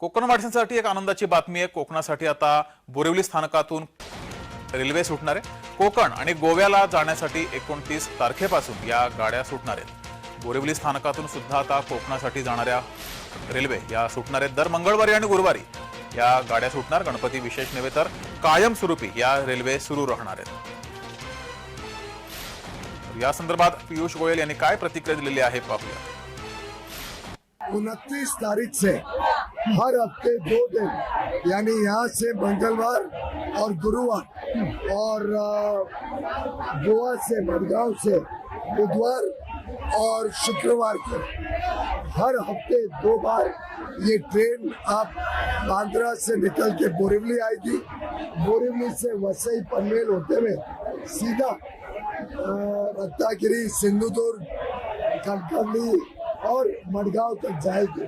कोकणवासीयांसाठी एक आनंदाची बातमी आहे. कोकणासाठी आता बोरिवली स्थानकातून रेल्वे सुटणार आहे. कोकण आणि गोव्याला जाण्यासाठी एकोणतीस तारखेपासून या गाड्या सुटणार आहेत. बोरिवली स्थानकातून सुद्धा आता कोकणासाठी जाणाऱ्या रेल्वे या सुटणार आहेत. दर मंगळवारी आणि गुरुवारी या गाड्या सुटणार. गणपती विशेष नव्हे तर कायमस्वरूपी या रेल्वे सुरू राहणार आहेत. या संदर्भात पियुष गोयल यांनी काय प्रतिक्रिया दिलेली आहे पाहूया. उनतीस तारीख से हर हफ़्ते दो दिन, यानी यहाँ से मंगलवार और गुरुवार, और गोवा से, मडगांव से, बुधवार और शुक्रवार को। हर हफ़्ते दो बार ये ट्रेन आप बांद्रा से निकल के बोरिवली आएगी। बोरिवली से वसई पनवेल होते हुए सीधा रत्नागिरी, सिंधुदुर्ग कलकत्ती और मडगांव तक जाएगी।